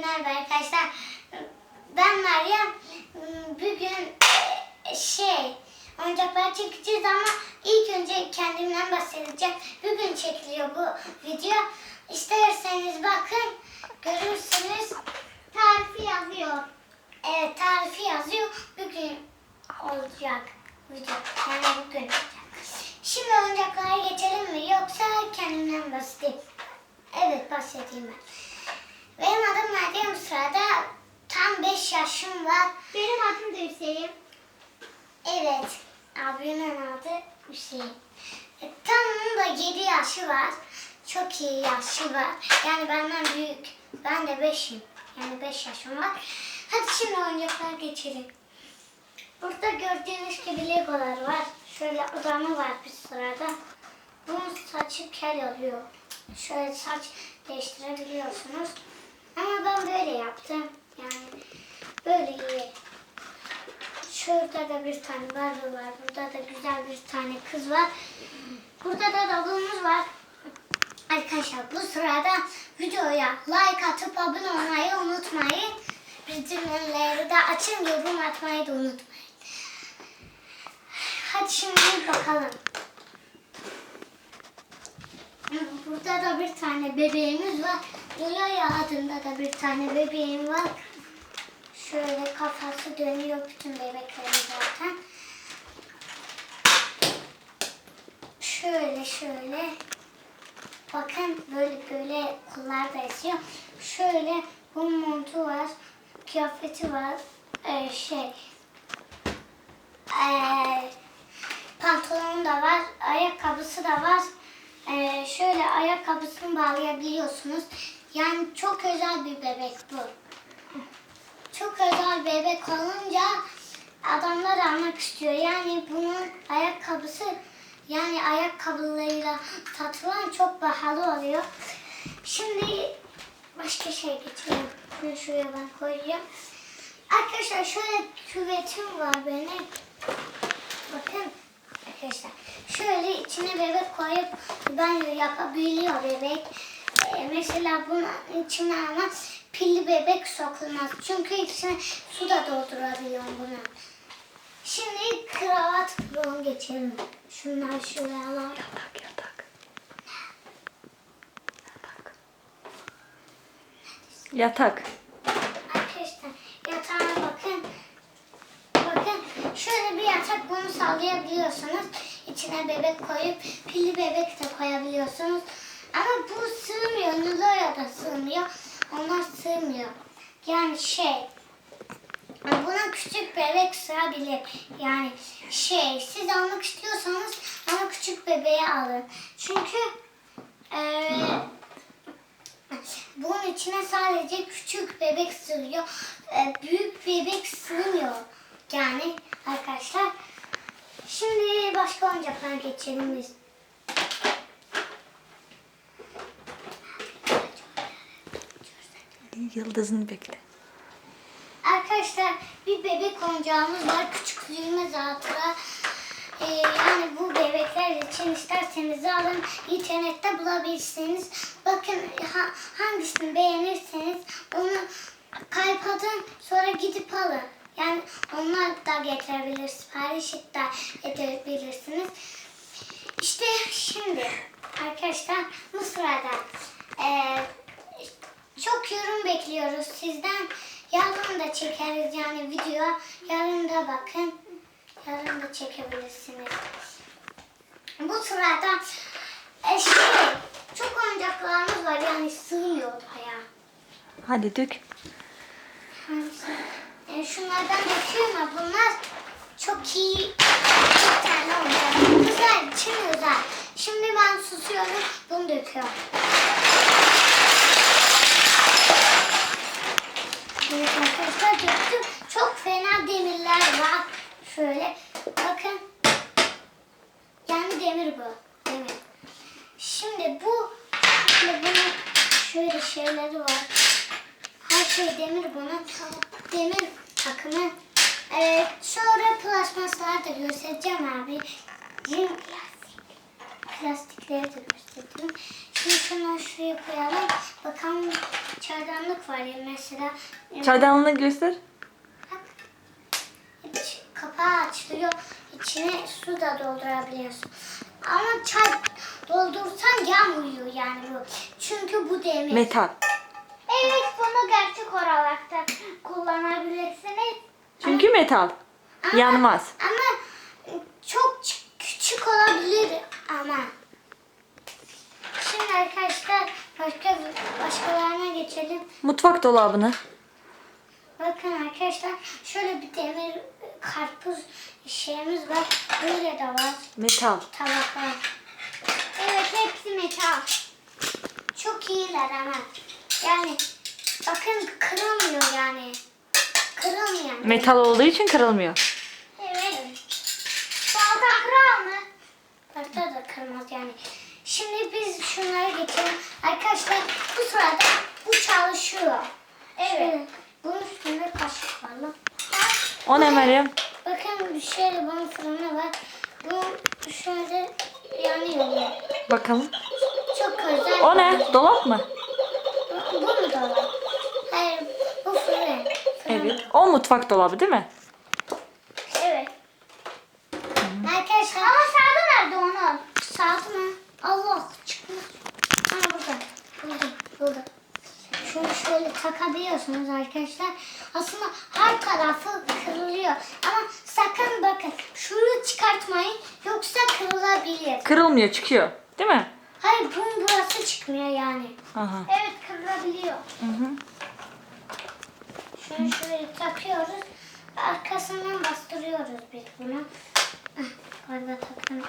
merhaba arkadaşlar. Ben Meryem. Bugün e, şey oyuncaklar çekeceğiz ama ilk önce kendimden bahsedeceğim. Bugün çekiliyor bu video. İsterseniz bakın görürsünüz. Tarifi yazıyor. Evet tarifi yazıyor. Bugün olacak video. Yani bugün olacak. Şimdi oyuncaklara geçelim mi yoksa kendimden bahsedeyim? Evet bahsedeyim ben. Benim adım Meryem Sırada. Tam 5 yaşım var. Benim adım da Hüseyin. Evet. Abimin adı Hüseyin. E, tam onun da 7 yaşı var. Çok iyi yaşı var. Yani benden büyük. Ben de 5'im. Yani 5 yaşım var. Hadi şimdi oyuncaklara geçelim. Burada gördüğünüz gibi legolar var. Şöyle adamı var bir sırada. Bunun saçı kel oluyor. Şöyle saç değiştirebiliyorsunuz. Ama ben böyle yaptım. Yani böyle iyi. Şurada da bir tane Barbie var. Burada da güzel bir tane kız var. Burada da davulumuz var. Arkadaşlar bu sırada videoya like atıp abone olmayı unutmayın. Bildirimleri de açın, yorum atmayı da unutmayın. Hadi şimdi bakalım. Burada da bir tane bebeğimiz var. Lolaya adında da bir tane bebeğim var. Şöyle kafası dönüyor bütün bebeklerin zaten. Şöyle şöyle. Bakın böyle böyle kollar da esiyor. Şöyle bu montu var. Kıyafeti var. Ee, şey. Ee, pantolonu da var. Ayakkabısı da var. Ee, şöyle ayakkabısını bağlayabiliyorsunuz. Yani çok özel bir bebek bu çok özel bebek olunca adamlar almak istiyor. Yani bunun ayakkabısı yani ayakkabılarıyla satılan çok pahalı oluyor. Şimdi başka şey geçelim. Bunu şuraya ben koyacağım. Arkadaşlar şöyle küvetim var benim. Bakın arkadaşlar. Şöyle içine bebek koyup banyo yapabiliyor bebek. Mesela bunun içine ama pilli bebek sokulmaz. Çünkü içine su da doldurabiliyorum bunu. Şimdi kravat kılığına geçelim. Şunlar şuraya alalım. Yatak yatak. Yatak. Yatak. Arkadaşlar yatağına bakın. Bakın şöyle bir yatak bunu sallayabiliyorsunuz. İçine bebek koyup pilli bebek de koyabiliyorsunuz. Ama bu sığmıyor. Nilo'ya da sığmıyor. Onlar sığmıyor. Yani şey buna küçük bebek sığabilir. Yani şey siz almak istiyorsanız ama küçük bebeği alın. Çünkü eee bunun içine sadece küçük bebek sığıyor. Ee, büyük bebek sığmıyor. Yani arkadaşlar. Şimdi başka oyuncaklara geçelim biz. Yıldızını bekle. Arkadaşlar bir bebek oyuncağımız var. Küçüklüğümüz hatıra. Ee, yani bu bebekler için isterseniz alın. internette bulabilirsiniz. Bakın ha, hangisini beğenirseniz onu kaydedin sonra gidip alın. Yani onlar da getirebilir, sipariş de edebilirsiniz. İşte şimdi arkadaşlar bu sırada eee, çok yorum bekliyoruz sizden. Yarın da çekeriz yani video. Yarın da bakın. Yarın da çekebilirsiniz. Bu sırada e, şey, çok oyuncaklarımız var yani sığmıyor oraya. Hadi dök. E, şunlardan döküyorum ama bunlar çok iyi bir tane oyuncak. Güzel, için güzel. Şimdi ben susuyorum, bunu döküyorum. Evet arkadaşlar döktüm. Çok fena demirler var. Şöyle bakın. Yani demir bu. Demir. Şimdi bu şimdi bunun şöyle şeyleri var. Her şey demir bunun. Demir takımı. Evet, sonra plasmaslar da göstereceğim abi. Cim plastik. Plastikleri de göstereceğim. Şimdi şunu şuraya koyalım. Bakalım çaydanlık var ya mesela. Çaydanlığı göster. Kapağı açılıyor. İçine su da doldurabiliyorsun. Ama çay doldursan yanmıyor yani bu. Çünkü bu demir. Metal. evet bunu gerçek olarak da kullanabilirsiniz. Çünkü metal. Ama- Yanmaz. Ama çok küçük olabilir ama. Şimdi arkadaşlar başka başkalarına geçelim. Mutfak dolabını. Bakın arkadaşlar şöyle bir demir karpuz şeyimiz var. Böyle de var Metal. tabaklar. Evet hepsi metal. Çok iyiler ama. Yani bakın kırılmıyor yani. Kırılmıyor. Metal olduğu için kırılmıyor. Evet. Balta kırar mı? Balta da kırmaz yani. Şimdi biz şunlara geçelim. Arkadaşlar bu sırada bu çalışıyor. Evet. Bunun üstünde kaşık var. O ne Meryem? Bakın şöyle bunun fırını var. Bu şöyle yanıyor. Bakalım. Çok özel. O ne? Dolap mı? Bu, bu mu dolap? Hayır bu fırın. Fırın. Evet. O mutfak dolabı değil mi? Evet. Arkadaşlar. Ama sağda nerede onun? Sağda mı? Allah çıkmış. Ha burada. Buldum. Buldum. Şöyle takabiliyorsunuz arkadaşlar. Aslında her tarafı kırılıyor. Ama sakın bakın. Şunu çıkartmayın. Yoksa kırılabilir. Kırılmıyor, çıkıyor. Değil mi? Hayır bunun burası çıkmıyor yani. Aha. Evet kırılabiliyor. Hı hı. Şunu şöyle takıyoruz. Arkasından bastırıyoruz biz bunu. Ah, galiba takın.